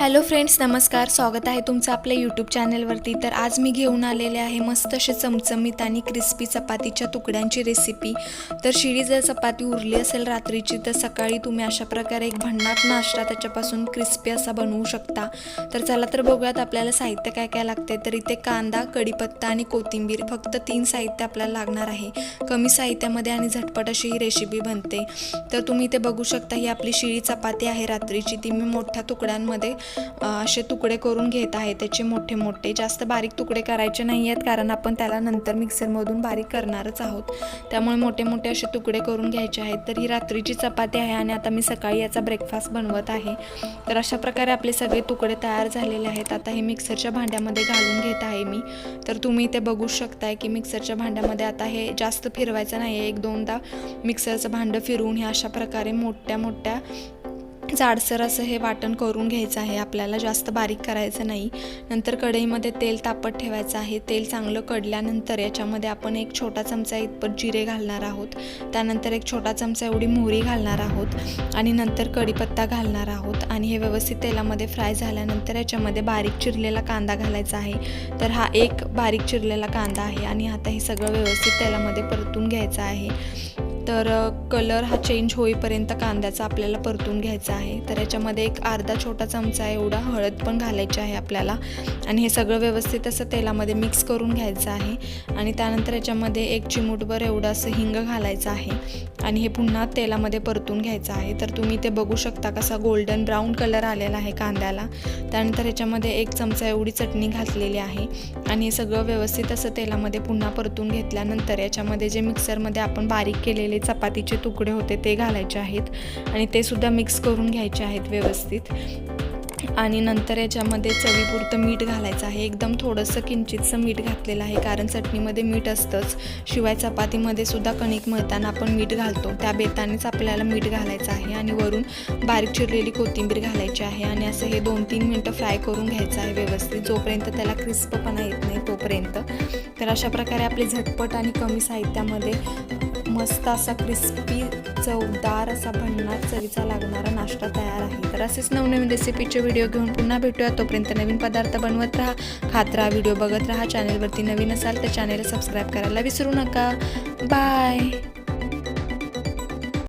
Hello friends नमस्कार. स्वागत आहे तुमचं आपल्या यूट्यूब चॅनलवरती. तर आज मी घेऊन आलेले आहे मस्त असे चमचमीत आणि क्रिस्पी चपातीच्या तुकड्यांची रेसिपी तर शिळी जर चपाती उरली असेल रात्रीची तर सकाळी तुम्ही अशा प्रकारे एक भन्नाट नाश्ता त्याच्यापासून क्रिस्पी असा बनवू शकता. तर चला तर बघूयात आपल्याला साहित्य काय काय लागते तर इथे कांदा कढीपत्ता आणि कोथिंबीर फक्त तीन साहित्य आपल्याला लागणार आहे. कमी साहित्यामध्ये आणि झटपट अशी ही रेसिपी बनते. तर तुम्ही इथे बघू शकता ही आपली शिळी चपाती आहे रात्रीची. ती मी मोठ्या तुकड्यांमध्ये असे तुकडे करून घेत आहे. त्याचे मोठे मोठे जास्त बारीक तुकडे करायचे नाही आहेत कारण आपण त्याला नंतर मिक्सरमधून बारीक करणारच आहोत. त्यामुळे मोठे मोठे असे तुकडे करून घ्यायचे आहेत. तर ही रात्रीची चपाती आहे आणि आता मी सकाळी याचा ब्रेकफास्ट बनवत आहे. तर अशा प्रकारे आपले सगळे तुकडे तयार झालेले आहेत. आता हे मिक्सरच्या भांड्यामध्ये घालून घेत आहे मी. तर तुम्ही इथे बघू शकताय की मिक्सरच्या भांड्यामध्ये आता हे जास्त फिरवायचं नाही आहे एक दोनदा मिक्सरचं भांडं फिरवून हे अशा प्रकारे मोठ्या मोठ्या जाडसर असं हे वाटण करून घ्यायचं आहे. आपल्याला जास्त बारीक करायचं नाही. नंतर कढईमध्ये तेल तापत ठेवायचं आहे. तेल चांगलं कडल्यानंतर याच्यामध्ये आपण एक छोटा चमचा इतपत जिरे घालणार आहोत. त्यानंतर एक छोटा चमचा एवढी मोहरी घालणार आहोत. आणि नंतर कढीपत्ता घालणार आहोत. आणि हे व्यवस्थित तेलामध्ये फ्राय झाल्यानंतर याच्यामध्ये बारीक चिरलेला कांदा घालायचा आहे. तर हा एक बारीक चिरलेला कांदा आहे. आणि आता हे सगळं व्यवस्थित तेलामध्ये परतून घ्यायचं आहे. तर कलर हा चेंज होईपर्यंत कांद्याचा आपल्याला परतून घ्यायचा आहे. तर याच्यामध्ये एक अर्धा छोटा चमचा एवढा हळद पण घालायची आहे आपल्याला. आणि हे सगळं व्यवस्थित असं तेलामध्ये मिक्स करून घ्यायचं आहे. आणि त्यानंतर याच्यामध्ये एक चिमूटभर एवढं असं हिंग घालायचं आहे. आणि हे पुन्हा तेलामध्ये परतून घ्यायचं आहे. तर तुम्ही ते बघू शकता कसा गोल्डन ब्राऊन कलर आलेला आहे कांद्याला. त्यानंतर याच्यामध्ये एक चमचा एवढी चटणी घातलेली आहे. आणि हे सगळं व्यवस्थित असं तेलामध्ये पुन्हा परतून घेतल्यानंतर याच्यामध्ये जे मिक्सरमध्ये आपण बारीक केलेले चपातीचे तुकडे होते ते घालायचे आहेत आणि ते सुद्धा मिक्स करून घ्यायचे आहेत व्यवस्थित. आणि नंतर याच्यामध्ये चवीपुरतं मीठ घालायचं आहे. एकदम थोडंसं किंचितचं मीठ घातलेलं आहे कारण चटणीमध्ये मीठ असतंच. शिवाय चपातीमध्ये सुद्धा कणिक मळताना आपण मीठ घालतो. त्या बेतानेच आपल्याला मीठ घालायचं आहे आणि वरून बारीक चिरलेली कोथिंबीर घालायची आहे आणि असं हे दोन तीन मिनटं फ्राय करून घ्यायचं आहे व्यवस्थित. जोपर्यंत त्याला क्रिस्पपणा येत नाही तोपर्यंत. तर अशा प्रकारे आपले झटपट आणि कमी साहित्यामध्ये मस्त असा क्रिस्पी चवदार असा भन्नाट चवीचा लागणारा नाश्ता तयार आहे. तर असेच नवनवीन रेसिपीचे व्हिडिओ घेऊन पुन्हा भेटूया. तोपर्यंत नवीन पदार्थ बनवत राहा खात राहा व्हिडिओ बघत राहा. चॅनलवरती नवीन असाल तर चॅनेल सबस्क्राईब करायला विसरू नका. बाय